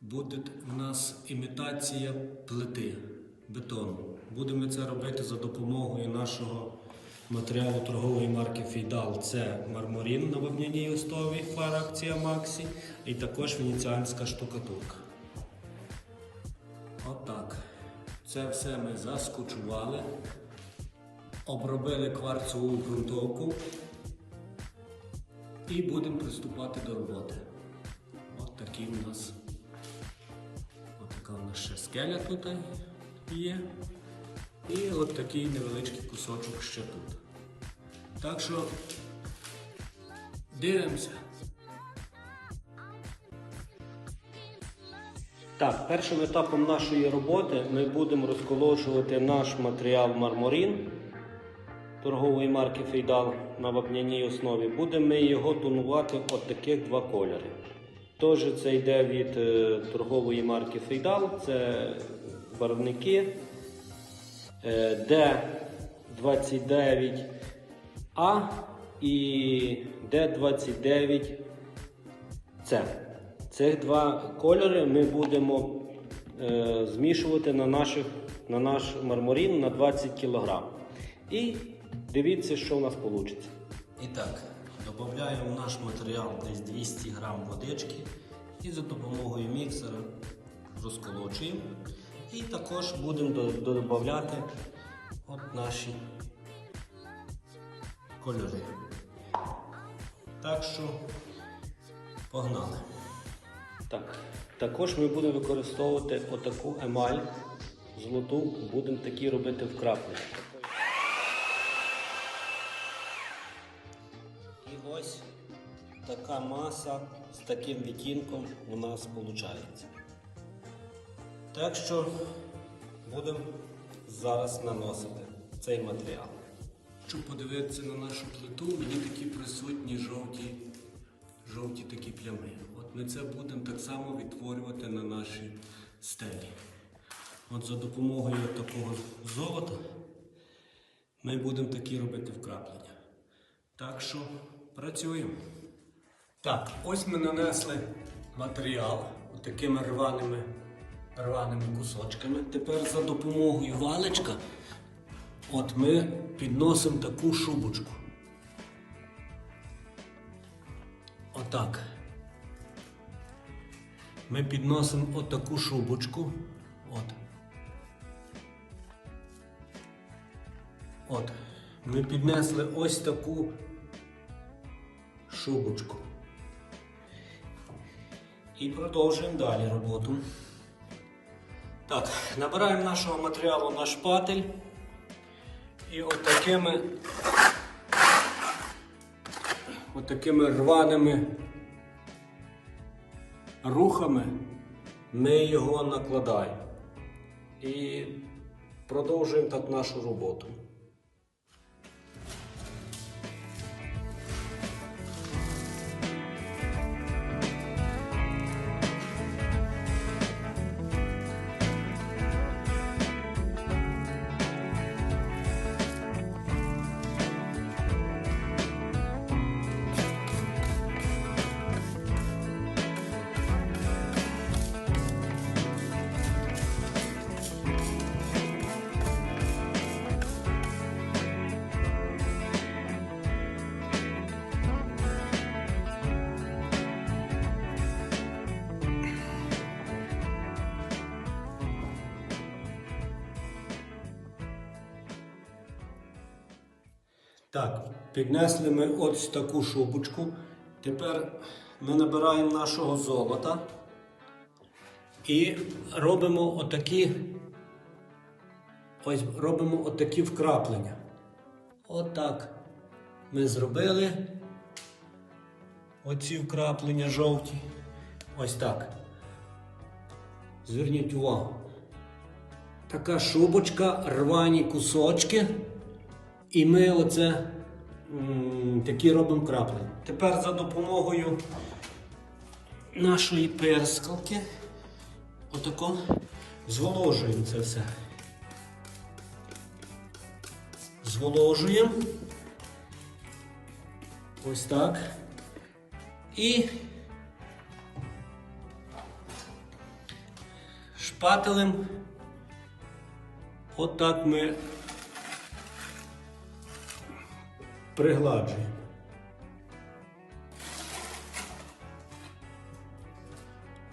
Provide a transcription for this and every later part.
Буде в нас імітація плити бетону. Будемо це робити за допомогою нашого матеріалу торгової марки Фейдал. Це мармурін на вапняній основі фаракція Максі і також венеціанська штукатурка. Отак. Це все ми заскочували, обробили кварцеву ґрунтовку і будемо приступати до роботи. Такий у нас. От така у нас ще скеля тут є. І от такий невеличкий кусочок ще тут. Так що дивимося. Так, першим етапом нашої роботи ми будемо розколочувати наш матеріал мармурін торгової марки Фейдал на вапняній основі. Будемо ми його тонувати от таких два кольори. Тож це йде від е, торгової марки Фейдал, це барвники е, D29A і D29C. Цих два кольори ми будемо е, змішувати на, наших, на наш мармурін на 20 кг. І дивіться, що у нас вийде. І так, додаємо в наш матеріал десь 200 г водички і за допомогою міксера розколочуємо. І також будемо до- додавати от наші кольори. Так що погнали. Так, також ми будемо використовувати отаку емаль золоту, будемо такі робити вкраплення. Така маса з таким відтінком у нас виходить. Так що будемо зараз наносити цей матеріал. Щоб подивитися на нашу плиту, мені такі присутні жовті, жовті такі плями. От ми це будемо так само відтворювати на нашій стелі. От за допомогою такого золота ми будемо такі робити вкраплення. Так що працюємо. Так, ось ми нанесли матеріал такими рваними, рваними кусочками. Тепер за допомогою валичка от ми підносимо таку шубочку. Отак. Ми підносимо отаку шубочку. От. От. Ми піднесли ось таку шубочку. І продовжуємо далі роботу. Так, набираємо нашого матеріалу на шпатель. І отакими отакими рваними рухами ми його накладаємо. І продовжуємо так нашу роботу. Так, піднесли ми ось таку шубочку. Тепер ми набираємо нашого золота і робимо отакі, ось робимо отакі вкраплення. Отак. Ми зробили оці вкраплення жовті. Ось так. Зверніть увагу. Така шубочка, рвані кусочки. І ми оце такі робимо краплення. Тепер за допомогою нашої перскалки отако зволожуємо це все. Зволожуємо. Ось так. І шпателем отак ми пригладжуємо.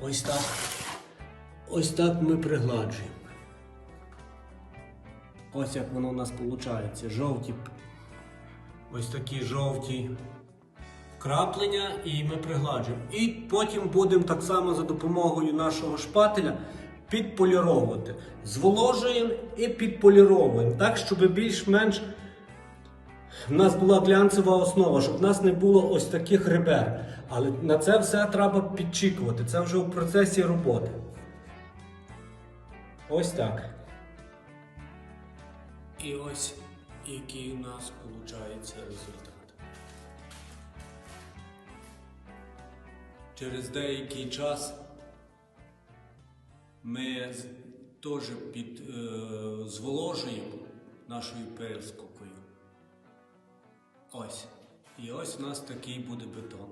Ось так. Ось так ми пригладжуємо. Ось як воно у нас виходить. Жовті. Ось такі жовті краплення і ми пригладжуємо. І потім будемо так само за допомогою нашого шпателя підполіровувати. Зволожуємо і підполіровуємо. Так, щоб більш-менш в нас була глянцева основа, щоб в нас не було ось таких ребер. Але на це все треба підчікувати. Це вже у процесі роботи. Ось так. І ось який у нас виходить результат. Через деякий час ми теж під е, зволожуємо нашою перископою. Ось. І ось у нас такий буде бетон.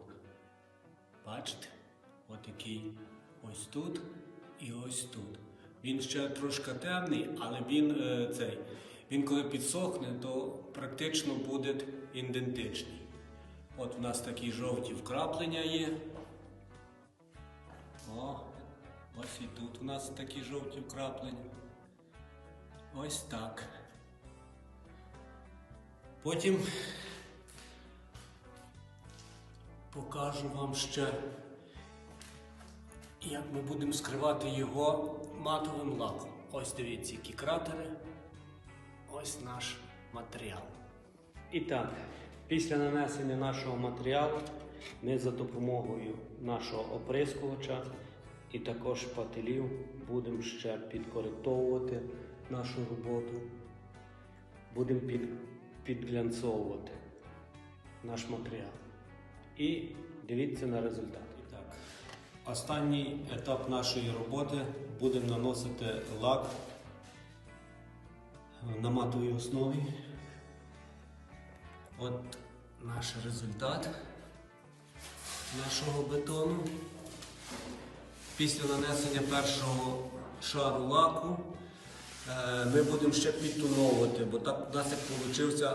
Бачите? Ось такий ось тут і ось тут. Він ще трошки темний, але він е, цей. Він коли підсохне, то практично буде ідентичний. От у нас такі жовті вкраплення є. О, ось і тут у нас такі жовті вкраплення. Ось так. Потім покажу вам ще, як ми будемо скривати його матовим лаком. Ось дивіться, які кратери. Ось наш матеріал. І так, після нанесення нашого матеріалу ми за допомогою нашого оприскувача і також шпателів будемо ще підкоректовувати нашу роботу. Будемо під, підглянцовувати наш матеріал. І дивіться на результат. Так, останній етап нашої роботи будемо наносити лак на матовій основі. От наш результат нашого бетону. Після нанесення першого шару лаку ми будемо ще підтоновувати, бо так у нас як вийшов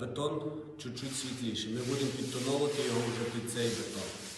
бетон чуть-чуть світліший. Ми будемо підтоновувати його вже під цей бетон.